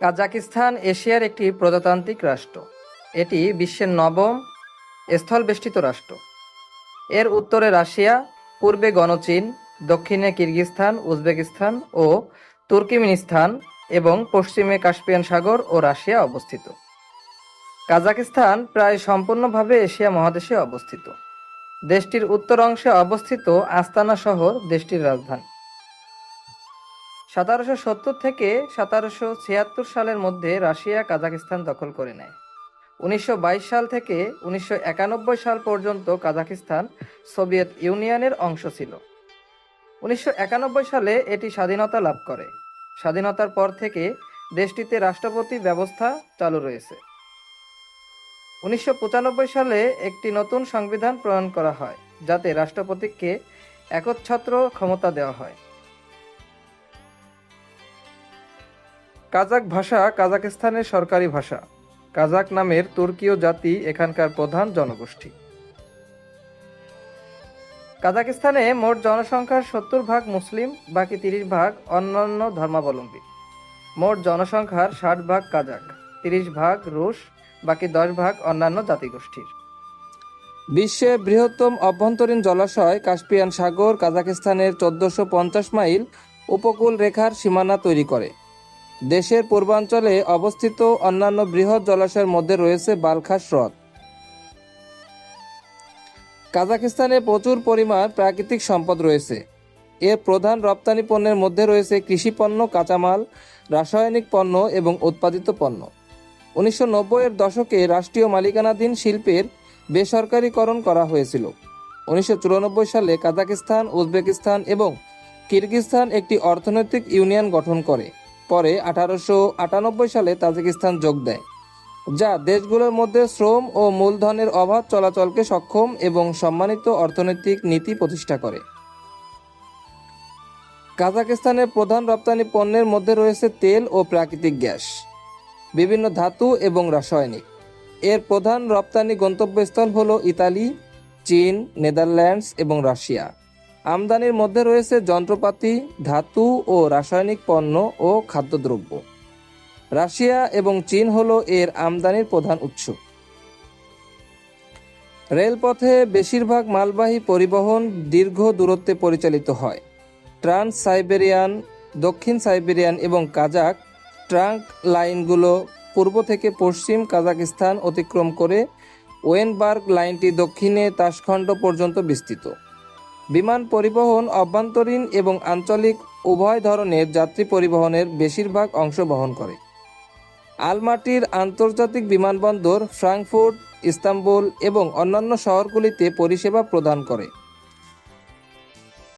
Kazakhstan এশিয়ার একটি প্রজাতান্ত্রিক রাষ্ট্র। এটি বিশ্বের নবম স্থলবেষ্টিত রাষ্ট্র। এর উত্তরে রাশিয়া, পূর্বে গণচীন, দক্ষিণে কিরগিজস্তান উজবেকিস্তান ও তুর্কিমিনিস্তান এবং পশ্চিমে কাস্পিয়ান সাগর ও রাশিয়া অবস্থিত। কাজাকিস্তান প্রায় সম্পূর্ণভাবে এশিয়া মহাদেশে অবস্থিত। দেশটির উত্তর অংশে অবস্থিত আস্তানা শহর, দেশটির রাজধানী। সতেরোশো সত্তর থেকে সতেরোশো ছিয়াত্তর সালের মধ্যে রাশিয়া কাজাকিস্তান দখল করে নেয়। উনিশশো বাইশ সাল থেকে উনিশশো একানব্বই সাল পর্যন্ত কাজাকিস্তান সোভিয়েত ইউনিয়নের অংশ ছিল। উনিশশো একানব্বই সালে এটি স্বাধীনতা লাভ করে। স্বাধীনতার পর থেকে দেশটিতে রাষ্ট্রপতি ব্যবস্থা চালু রয়েছে। উনিশশো পঁচানব্বই সালে একটি নতুন সংবিধান প্রণয়ন করা হয়, যাতে রাষ্ট্রপতিকে একচ্ছত্র ক্ষমতা দেওয়া হয়। কাজাক ভাষা কাজাকিস্তানের সরকারি ভাষা। কাজাক নামের তুর্কীয় জাতি এখানকার প্রধান জনগোষ্ঠী। কাজাকিস্তানে মোট জনসংখ্যার সত্তর ভাগ মুসলিম, বাকি তিরিশ ভাগ অন্যান্য ধর্মাবলম্বী। মোট জনসংখ্যার ষাট ভাগ কাজাক, তিরিশ ভাগ রুশ, বাকি দশ ভাগ অন্যান্য জাতিগোষ্ঠীর। বিশ্বের বৃহত্তম অভ্যন্তরীণ জলাশয় কাস্পিয়ান সাগর কাজাকিস্তানের চোদ্দশো পঞ্চাশ মাইল উপকূল রেখার সীমানা তৈরি করে। দেশের পূর্বাঞ্চলে অবস্থিত অন্যান্য বৃহৎ জলাশয়ের মধ্যে রয়েছে বালখাস হ্রদ। কাজাকিস্তানে প্রচুর পরিমাণ প্রাকৃতিক সম্পদ রয়েছে। এর প্রধান রপ্তানি পণ্যের মধ্যে রয়েছে কৃষি পণ্য, কাঁচামাল, রাসায়নিক পণ্য এবং উৎপাদিত পণ্য। উনিশশো এর দশকে রাষ্ট্রীয় মালিকানাধীন শিল্পের বেসরকারীকরণ করা হয়েছিল। উনিশশো চুরানব্বই সালে কাজাকিস্তান উজবেকিস্তান এবং কিরগিজস্তান একটি অর্থনৈতিক ইউনিয়ন গঠন করে। পরে আঠারোশো আটানব্বই সালে তাজিকিস্তান যোগ দেয়, যা দেশগুলোর মধ্যে শ্রম ও মূলধনের অভাব চলাচলকে সক্ষম এবং সম্মানিত অর্থনৈতিক নীতি প্রতিষ্ঠা করে। কাজাকিস্তানের প্রধান রপ্তানি পণ্যের মধ্যে রয়েছে তেল ও প্রাকৃতিক গ্যাস, বিভিন্ন ধাতু এবং রাসায়নিক। এর প্রধান রপ্তানি গন্তব্যস্থল হল ইতালি, চীন, নেদারল্যান্ডস এবং রাশিয়া। আমদানির মধ্যে রয়েছে যন্ত্রপাতি, ধাতু ও রাসায়নিক পণ্য ও খাদ্যদ্রব্য। রাশিয়া এবং চীন হল এর আমদানির প্রধান উৎস। রেলপথে বেশিরভাগ মালবাহী পরিবহন দীর্ঘ দূরত্বে পরিচালিত হয়। ট্রান্স সাইবেরিয়ান, দক্ষিণ সাইবেরিয়ান এবং কাজাক ট্রাঙ্ক লাইনগুলো পূর্ব থেকে পশ্চিম কাজাকিস্তান অতিক্রম করে ওয়েনবার্গ লাইনটি দক্ষিণে তাসখণ্ড পর্যন্ত বিস্তৃত। বিমান পরিবহন অভ্যন্তরীণ এবং আঞ্চলিক উভয় ধরনের যাত্রী পরিবহনের বেশিরভাগ অংশ বহন করে। আলমাটির আন্তর্জাতিক বিমানবন্দর, ফ্রাঙ্কফুর্ট, ইস্তাম্বুল এবং অন্যান্য শহরগুলিতে পরিষেবা প্রদান করে।